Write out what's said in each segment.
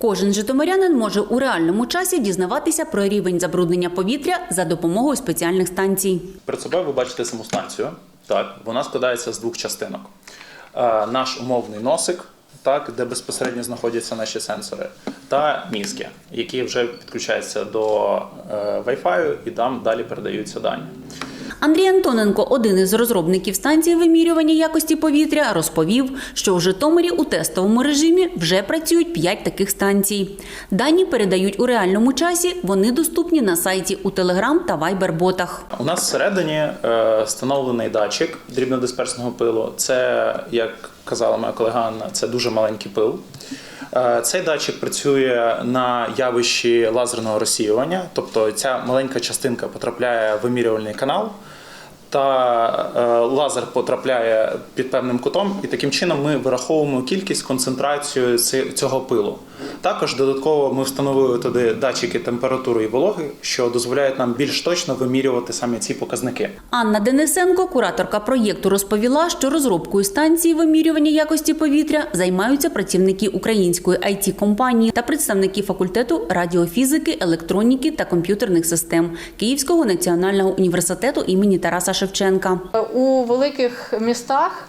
Кожен житомирянин може у реальному часі дізнаватися про рівень забруднення повітря за допомогою спеціальних станцій. Перед собою ви бачите саму станцію. Так, вона складається з двох частинок. Е, наш умовний носик, так, де безпосередньо знаходяться наші сенсори, та мізки, які вже підключаються до е, Wi-Fi і там далі передаються дані. Андрій Антоненко, один із розробників станції вимірювання якості повітря, розповів, що у Житомирі у тестовому режимі вже працюють п'ять таких станцій. Дані передають у реальному часі. Вони доступні на сайті у Telegram та Viber-ботах. У нас всередині е, встановлений датчик дрібнодисперсного пилу. Це, як казала моя колега Анна, це дуже маленький пил. Е, Цей датчик працює на явищі лазерного розсіювання, тобто ця маленька частинка потрапляє в вимірювальний канал, та е, лазер потрапляє під певним кутом, і таким чином ми вираховуємо кількість концентрацію цього пилу. Також додатково ми встановили туди датчики температури і вологи, що дозволяють нам більш точно вимірювати саме ці показники. Анна Денисенко, кураторка проєкту, розповіла, що розробкою станції вимірювання якості повітря займаються працівники української it компанії та представники факультету радіофізики, електроніки та комп'ютерних систем Київського національного університету імені Тараса Шевченка. У великих містах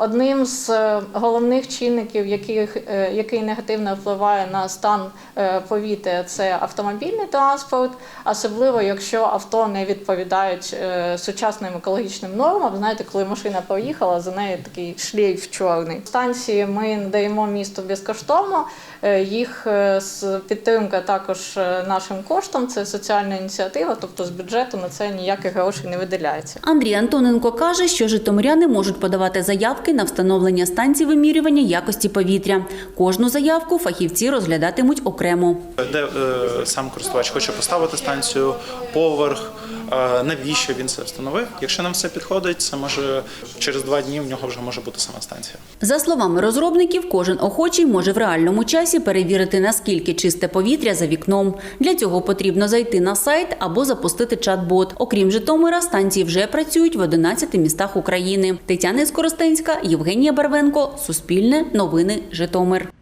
одним з е, головних чинників, яких, е, який негативно впливає на стан е, повітря, це автомобільний транспорт, особливо якщо авто не відповідають е, сучасним екологічним нормам. Знаєте, коли машина поїхала, за нею такий шлейф чорний. Станції ми надаємо місту безкоштовно. Е, Їх е, підтримка також е, нашим коштом. Це соціальна ініціатива, тобто з бюджету на це ніяких грошей не виділяється. Андрій Антоненко каже, що житомиряни можуть подавати заявки на встановлення станцій вимірювання якості повітря. Кожну заявку фахівці розглядатимуть окремо. Де е, сам користувач хоче поставити станцію, поверх, е, навіщо він це встановив. Якщо нам все підходить, це може через два дні в нього вже може бути сама станція. За словами розробників, кожен охочий може в реальному часі перевірити, наскільки чисте повітря за вікном. Для цього потрібно зайти на сайт або запустити чат-бот. Окрім Житомира, станції вже працюють в 11 містах України. Тетяна Скоростенська, Євгенія Барвенко, Суспільне, Новини, Житомир.